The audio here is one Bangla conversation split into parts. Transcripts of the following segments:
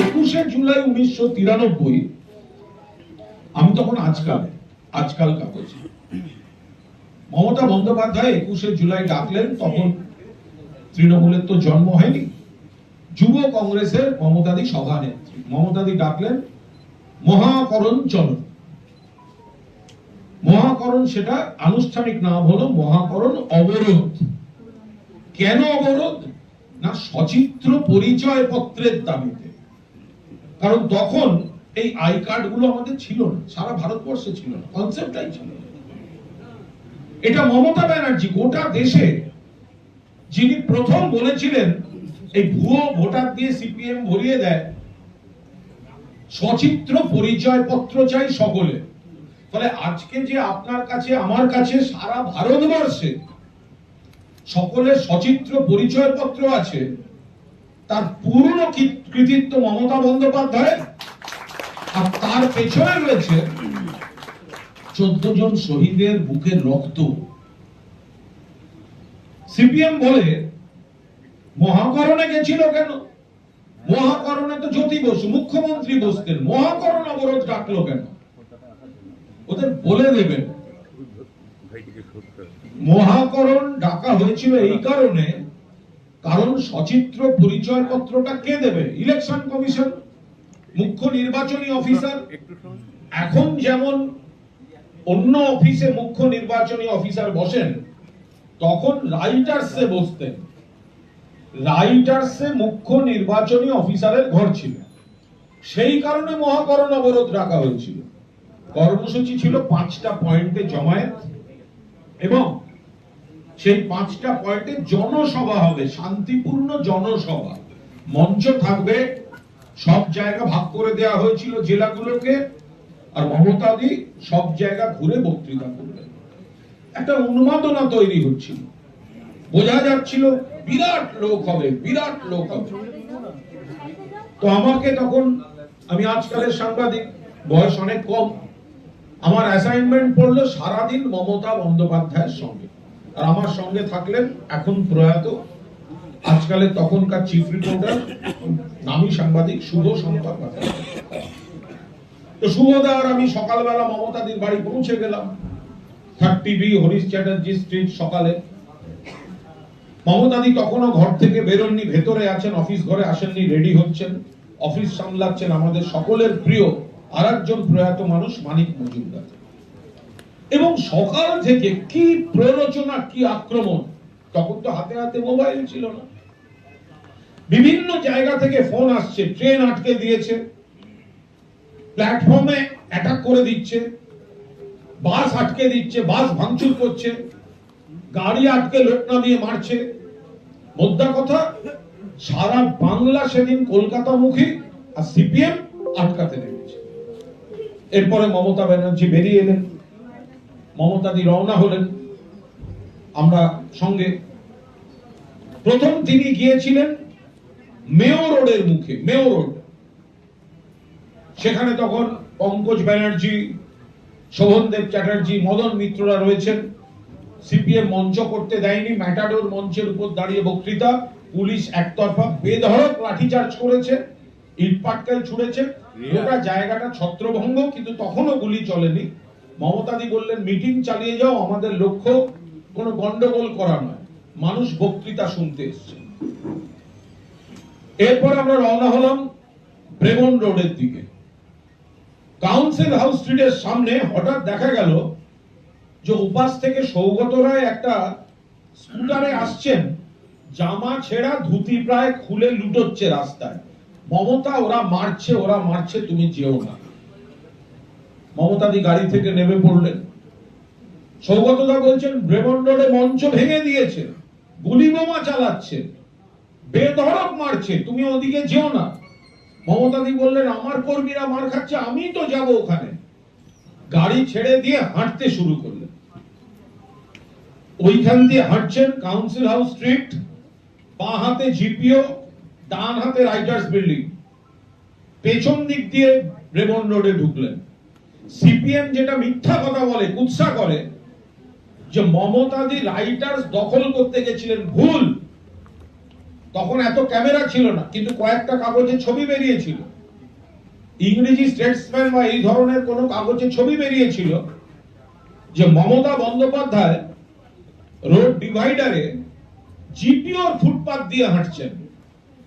একুশে জুলাই উনিশশো তিরানব্বই। আমি তখন আজকাল আজকাল কাগজে। মমতা বন্দ্যোপাধ্যায় একুশে জুলাই ডাকলেন, তখন তৃণমূলের তো জন্ম হয়নি। যুব কংগ্রেসের মমতাদি সভানেত্রী। মমতাদি ডাকলেন, মহাকরণ চলন মহাকরণ সেটা আনুষ্ঠানিক নাম হলো মহাকরণ অবরোধ। কেন অবরোধ? না সচিত্র পরিচয় পত্রের দাবিতে। কারণ তখন এই আই কার্ডগুলো আমাদের ছিল না, সারা ভারতবর্ষে ছিল না, কনসেপ্টটাই ছিল না। এটা মমতা ব্যানার্জি গোটা দেশে যিনি প্রথম বলেছিলেন, এই ভুয়ো ভোটার দিয়ে সিপিএম ভরিয়ে দেয়, সচিত্র পরিচয় পত্র চাই সকলে ফলে আজকে যে আপনার কাছে, আমার কাছে, সারা ভারতবর্ষে সকলের সচিত্র পরিচয় পত্র আছে তার পূর্ণ কৃতিত্ব মমতা বন্দ্যোপাধ্যায় আর তার পেছনে রয়েছে চোদ্দ জন শহীদের বুকের রক্ত। সিপিএম বলে, মহাকরণে গেছিল কেন? মহাকরণে তো জ্যোতি বসু, মুখ্যমন্ত্রী বসতেন। মহাকরণ অবরোধ ডাকলো কেন? ওদের বলে দেবেন। মহাকরণ ডাকা হয়েছিল এই কারণে কারণ সচিত্র পরিচয় পত্রটা কে দেবে? ইলেকশন কমিশন মুখ্য নির্বাচনী অফিসার এখন যেমন অন্য অফিসে মুখ্য নির্বাচনী অফিসার বসেন, তখন রাইটার্সে বসতেন। রাইটার্সে মুখ্য নির্বাচনী অফিসারের ঘর ছিল। সেই কারণে মহাকরণ অবরোধ রাখা হয়েছিল। কর্মসূচি ছিল পাঁচটা পয়েন্টে জমায়েত এবং সেই পাঁচটা পয়েন্টে জনসভা হবে, শান্তিপূর্ণ জনসভা। মঞ্চ থাকবে, সব জায়গা ভাগ করে দেওয়া হয়েছিল জেলাগুলোকে, আর মমতাদি সব জায়গা ঘুরে বক্তৃতা করবেন একটা উন্মাদনা তৈরি হচ্ছিল। বোঝা যাচ্ছিল বিরাট লোক হবে, বিরাট লোক হবে। তো আমাকে তখন, আমি আজকালের সাংবাদিক, বয়স অনেক কম, আমার অ্যাসাইনমেন্ট পড়ল সারাদিন মমতা বন্দ্যোপাধ্যায়ের সঙ্গে। আর আমার সঙ্গে থাকলেন এখন প্রয়াত, আজকালের তখনকার চিফ রিপোর্টার নামী সাংবাদিক শুভ সম্পর্ক তো শুভদা আর আমি সকালবেলা মমতাদির বাড়ি পৌঁছে গেলাম হরিশ চ্যাটার্জি স্ট্রিট সকালে। মমতাদি তখনও ঘর থেকে বেরোননি, ভেতরে আছেন অফিস ঘরে আসেননি রেডি হচ্ছেন অফিস সামলাচ্ছেন আমাদের সকলের প্রিয় আর একজন প্রয়াত মানুষ মানিক মজুমদার। এবং সকাল থেকে কি প্ররোচনা, কি আক্রমণ, তখন তো হাতে হাতে মোবাইল ছিল না। বিভিন্ন জায়গা থেকে ফোন আসছে, ট্রেন আটকে দিয়েছে, প্ল্যাটফর্মে অ্যাটাক করে দিচ্ছে, বাস আটকে দিচ্ছে, বাস ভাঙচুর করছে, গাড়ি আটকে লোক নামিয়ে মারছে। মোদ্দা কথা, সারা বাংলা সেদিন কলকাতা মুখী আর সিপিএম আটকাতে লেগেছে। এরপরে মমতা ব্যানার্জি বেরিয়ে এলেন। মমতাদি রওনা হলেন। আমরা সঙ্গে প্রথম তিনি গিয়েছিলেন মেয়র রোডের মুখে মেয়র রোড সেখানে তখন পঙ্কজ ব্যানার্জি শোভনদেব চ্যাটার্জি, মদন মিত্ররা রয়েছেন। সিপিএম মঞ্চ করতে দেয়নি, ম্যাটাডোর মঞ্চের উপর দাঁড়িয়ে বক্তৃতা। পুলিশ একতরফা বেধড়ক লাঠিচার্জ করেছে ইট পাটকেল ছুড়েছে। গোটা জায়গাটা ছত্রভঙ্গ, কিন্তু তখনও গুলি চলেনি। মমতাদি বললেন, মিটিং চালিয়ে যাও, আমাদের লক্ষ্য কোনো গন্ডগোল করা নয়। মানুষ বক্তৃতা শুনতে এসছে। এরপর আমরা রওনা হলাম ব্রেমন রোডের দিকে। কাউন্সিল হাউস স্ট্রিটের সামনে হঠাৎ দেখা গেল যে উপাস থেকে সৌগত রায় একটা স্কুটারে আসছেন, জামা ছেঁড়া, ধুতি প্রায় খুলে লুটোচ্ছে রাস্তায়। মমতা, ওরা মারছে ওরা মারছে, তুমি যেও না। মমতাদি গাড়ি থেকে নেমে পড়লেন। সৌগতদা বলছেন ব্রেমন রোডে মঞ্চ ভেঙে দিয়েছে, গুলি বোমা চালাচ্ছে, বেধড়ক মারছে, তুমি ওদিকে যেও না। মমতাদি বললেন, আমার কর্মীরা মার খাচ্ছে, আমি তো যাব ওখানে। গাড়ি ছেড়ে দিয়ে হাঁটতে শুরু করলেন। ওইখান দিয়ে হাঁটছেন কাউন্সিল হাউস স্ট্রিট বাঁ হাতে জিপিও, ডান হাতে রাইটার্স বিল্ডিং। পেছন দিক দিয়ে রেমন রোডে ঢুকলেন। সিপিএম যেটা মিথ্যা কথা বলে, কুৎসা করে, যে মমতাদি রাইটার্স দখল করতে গেছিলেন ভুল। তখন এত ক্যামেরা ছিল না, কিন্তু কয়েকটা কাগজে ছবি বেরিয়েছিল। ইংরেজি স্টেটসম্যান বা এই ধরনের কোন কাগজে ছবি বেরিয়েছিল যে মমতা বন্দ্যোপাধ্যায় রোড ডিভাইডারে জিপিওর ফুটপাথ দিয়ে হাঁটছেন।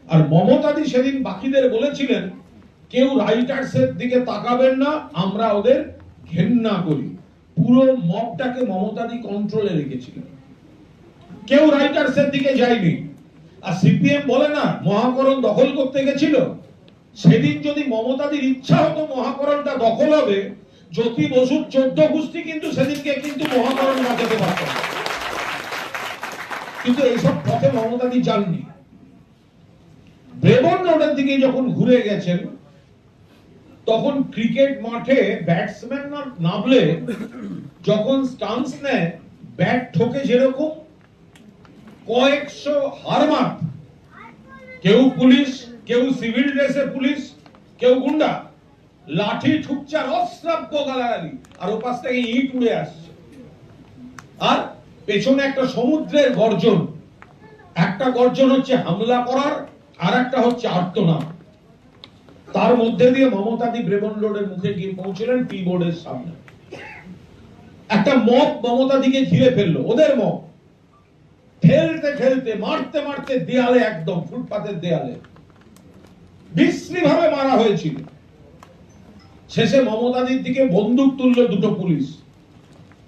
আর মমতাদি সেদিন বাকিদের বলেছিলেন কেউ রাইটার্সের দিকে তাকাবেন না, আমরা ওদের ঘেন্না করি। পুরো মবটাকে মমতাদি কন্ট্রোলে রেখেছিলেন। কেউ রাইটার্সের দিকে যায়নি। আর সিপিএম বলে না, মহাকরণ দখল করতে গেছিল। সেদিন যদি মমতাদির ইচ্ছা হতো মহাকরণটা দখল হবে, জ্যোতি বসুর চোদ্দ গোষ্ঠী কিন্তু সেদিনকে কিন্তু মহাকরণ বাঁচাতে পারত। না। কিন্তু এইসব পথে মমতাদি যাননি। ব্রেবন রোডের দিকে যখন ঘুরে গেছেন তখন ক্রিকেট মাঠে ব্যাটসম্যান না নামলে যখন স্টান্স নেয়, ব্যাট ঠোকে যেরকম কয়েকশো হারমাত কেউ পুলিশ, কেউ সিভিল ড্রেসে পুলিশ, কেউ গুন্ডা। লাঠি ঠুকছে আর অশ্রাব্য গালাগালি, আর ওপাশ থেকে ইট উড়ে আসছে। আর পেছনে একটা সমুদ্রের গর্জন। একটা গর্জন হচ্ছে হামলা করার, আর একটা হচ্ছে আর্তনাদ। তার মধ্যে দিয়ে মমতাদি ব্রেবন রোডের মুখে গিয়ে পৌঁছলেন টি বোর্ডের সামনে। একটা মব মমতাদিকে ঘিরে ফেলল, ওদের মব ঠেলতে ঠেলতে মারতে মারতে দেয়ালে একদম, ফুটপাতের দেয়ালে। বিশ্রী ভাবে মারা হয়েছিল। শেষে মমতাদির দিকে বন্দুক তুললো দুটো পুলিশ।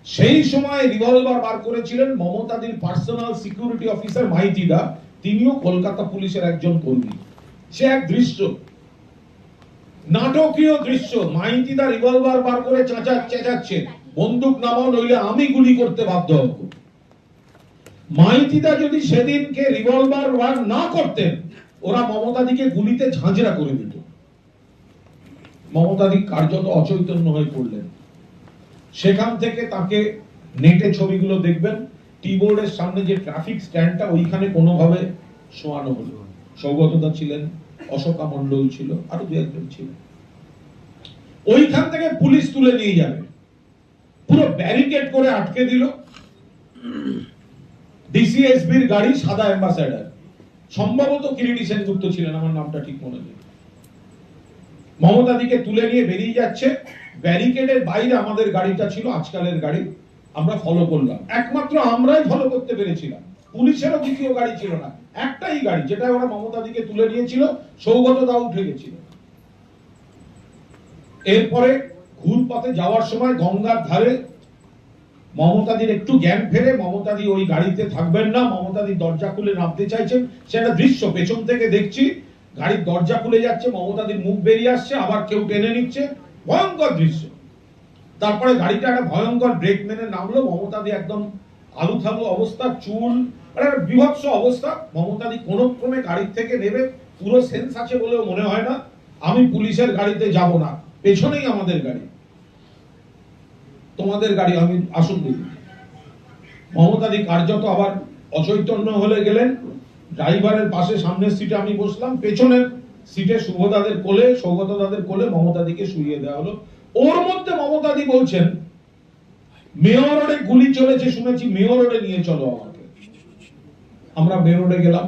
সেই সময় রিভলভার বার করেছিলেন মমতাদির পার্সোনাল সিকিউরিটি অফিসার মাইতিদা, তিনিও কলকাতা পুলিশের একজন কর্মী। সে এক দৃশ্য। নাটকীয় দৃশ্য মাইতিদা রিভলভার বার করে চাচা চেঁচাচ্ছে বন্দুক নামাও, নইলে আমি গুলি করতে বাধ্য হব। মাইতিদা যদি সেদিনকে রিভলভার বার না করতেন, ওরা মমতাদিকে গুলিতে ঝাঁঝরা করে দিত। মমতাদি কার্যত অচৈতন্য হয়ে পড়লেন। সেখান থেকে তাকে নেটে ছবিগুলো দেখবেন। টিবোর্ডের সামনে যে ট্রাফিক স্ট্যান্ডটা ওইখানে কোনোভাবে শোয়ানো হলো সৌগতদা ছিলেন অশোকা মন্ডল ছিল, আরও দু একজন ছিল। ওইখান থেকে পুলিশ তুলে নিয়ে যাবে। পুরো ব্যারিকেড করে আটকে দিল। ডিসিএসবির গাড়ি সাদা অ্যাম্বাসেডার সম্ভবত কিরিটি সেনগুপ্ত ছিলেন, আমার নামটা ঠিক মনে নেই। মমতা দিকে তুলে নিয়ে বেরিয়ে যাচ্ছে। ব্যারিকেডের বাইরে আমাদের গাড়িটা ছিল, আজকালের গাড়ি। আমরা ফলো করলাম। একমাত্র আমরাই ফলো করতে পেরেছিলাম। পুলিশেরও দ্বিতীয় গাড়ি ছিল না। একটাই গাড়ি যেটা ওরা মমতা দিকে তুলে নিয়েছিল, সৌগত দা উঠে গেছিল। এরপরে ঘুরপথে যাওয়ার সময় গঙ্গার ধারে মমতাদির একটু জ্ঞান ফেরে, মমতাদি ওই গাড়িতে থাকবেন না, মমতাদি দরজা খুলে নামতে চাইছেন। সেটা দৃশ্য, পেছন থেকে দেখছি, গাড়ির দরজা খুলে যাচ্ছে, মমতাদির মুখ বেরিয়ে আসছে, আবার কেউ টেনে নিচ্ছে। ভয়ঙ্কর দৃশ্য। তারপরে গাড়িটা একটা ভয়ঙ্কর ব্রেক মেনে নামলো, মমতাদি একদম আলু থালু অবস্থা, চুল মানে বিভৎস অবস্থা। মমতাদি কোন ক্রমে গাড়ির থেকে নেবে পুরো সেন্স আছে বলেও মনে হয় না। আমি পুলিশের গাড়িতে যাব না। পেছনেই আমাদের গাড়ি। তোমাদের গাড়ি আমি আসুন দিদি মমতাদি কার্যত আবার অচৈতন্য হলে গেলেন। ড্রাইভারের পাশে সামনের সিটে আমি বসলাম। পেছনের সিটে শুভদাদের কোলে সৌগত দাদের কোলে মমতাদিকে শুইয়ে দেওয়া হলো। ওর মধ্যে মমতাদি বলছেন, মেয়র রোডে গুলি চলেছে শুনেছি, মেয়র রোডে নিয়ে চলো আমরা মেয়র রোডে গেলাম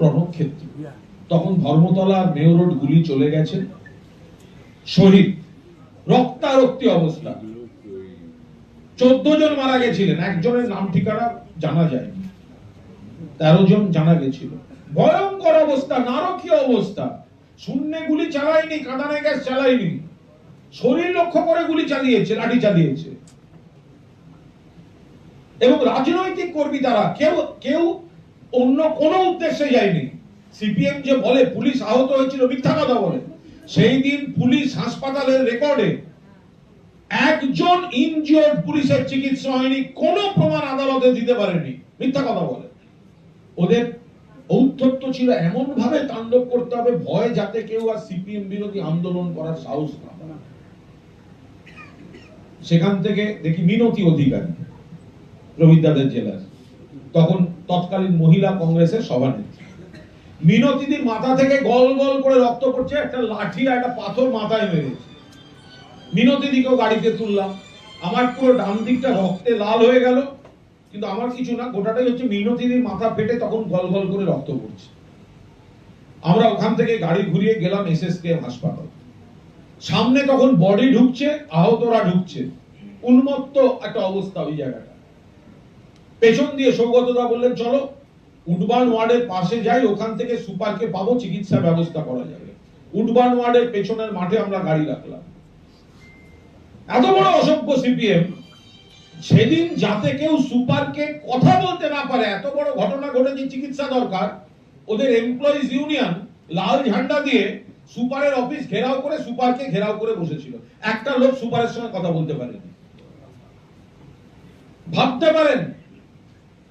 রণক্ষেত্র। তখন ধর্মতলা আর রোড গুলি চলে গেছে। শহীদ রক্তারক্তি অবস্থা। চোদ্দ জন মারা গেছিলেন একজনের নাম ঠিকানা জানা যায়নি। তেরো জন জানা গেছিল। ভয়ঙ্কর অবস্থা নারকীয় অবস্থা। শূন্যে গুলি চালায়নি কাঁদানে গ্যাস চালায়নি। শরীর লক্ষ্য করে গুলি চালিয়েছে লাঠি চালিয়েছে। এবং রাজনৈতিক কর্মী তারা কেউ কেউ অন্য কোনো উদ্দেশ্যে যায়নি। সিপিএম যে বলে পুলিশ আহত হয়েছিল মিথ্যা কথা বলে, সেই দিন পুলিশ হাসপাতালের রেকর্ডে একজন ইনজিওর্ড পুলিশের চিকিৎসা হয়নি, কোনো প্রমাণ আদালতে দিতে পারেনি, মিথ্যা কথা বলে। ওদের ঔদ্ধত্য ছিল এমন ভাবে তাণ্ডব করতে হবে, ভয় যাতে কেউ আর সিপিএম বিরোধী আন্দোলন করার সাহস না সেখান থেকে দেখি মিনতি অধিকারী, রবীন্দ্রনাথের জেলার। তখন তৎকালীন মহিলা কংগ্রেসের সভানেত্রী। মিনতিদির মাথা থেকে গল গল করে রক্ত পড়ছে, একটা লাঠি আর একটা পাথর মাথায় মেরেছে মিনতি দিকেও গাড়িতে তুললাম। আমার পুরো ডান দিকটা রক্তে লাল হয়ে গেল, কিন্তু আমার কিছু না, গোটাটাই হচ্ছে মিনতিদির মাথা ফেটে তখন গল গল করে রক্ত পড়ছে। আমরা ওখান থেকে গাড়ি ঘুরিয়ে গেলাম এসএসকে হাসপাতাল। সামনে তখন বডি ঢুকছে, আহতরা ঢুকছে। উন্মত্ত একটা অবস্থা ওই জায়গাটা। পেছন দিয়ে সৌগতদা বললেন, চলো, উডবান ওয়ার্ডের পাশে যাই, ওখান থেকে সুপারকে পাবো, চিকিৎসা ব্যবস্থা করা যাবে। উডবান ওয়ার্ডের পেছনের মাঠে আমরা গাড়ি রাখলাম। এত বড় অসভ্য সিপিএম, সেদিন যাতে কেউ সুপারকে কথা বলতে না পারে, এত বড় ঘটনা ঘটেছে, চিকিৎসা দরকার, ওদের এমপ্লয়িজ ইউনিয়ন লাল ঝান্ডা দিয়ে সুপারের অফিস ঘেরাও করে সুপারকে ঘেরাও করে বসেছিল। একটা লোক সুপারের সঙ্গে কথা বলতে পারেনি। ভাবতে পারেন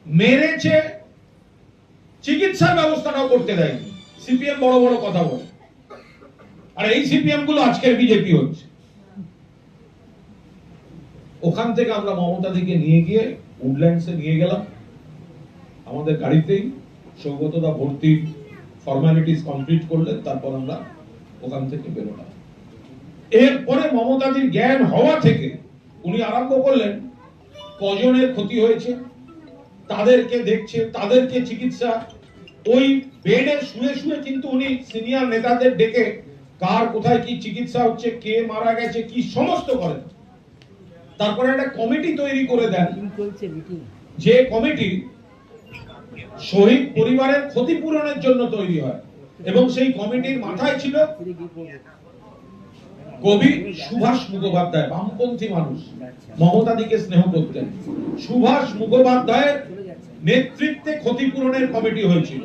মেরেছে, চিকিৎসার ব্যবস্থাটাও করতে দেয়নি। সিপিএম বড় বড় কথা বলে। আর এই সিপিএমগুলো আজকের বিজেপি হচ্ছে। ওখান থেকে আমরা মমতা দিকে নিয়ে গিয়ে উডল্যান্ডসে নিয়ে গেলাম। আমাদের গাড়িতেই সৌগতদা ভর্তি ফর্মালিটিস কমপ্লিট করলেন, তারপর আমরা ওখান থেকে বেরোলাম। এরপরে মমতাদির জ্ঞান হওয়া থেকে উনি আরম্ভ করলেন, কজনের ক্ষতি হয়েছে? তাদেরকে দেখছে, তাদেরকে চিকিৎসা। ওই বেডে শুয়ে শুয়ে কিন্তু উনি সিনিয়র নেতাদের ডেকে কার কোথায় কি চিকিৎসা হচ্ছে, কে মারা গেছে, কি সমস্ত করেন। তারপরে একটা কমিটি তৈরি করে দেন। যে কমিটি শহীদ পরিবারের ক্ষতিপূরণের জন্য তৈরি হয় এবং সেই কমিটির মাথায় ছিল কবি সুভাষ মুখোপাধ্যায়, বামপন্থী মানুষ মমতাদিকে স্নেহ করতেন। সুভাষ মুখোপাধ্যায়ের নেতৃত্বে ক্ষতিপূরণের কমিটি হয়েছিল।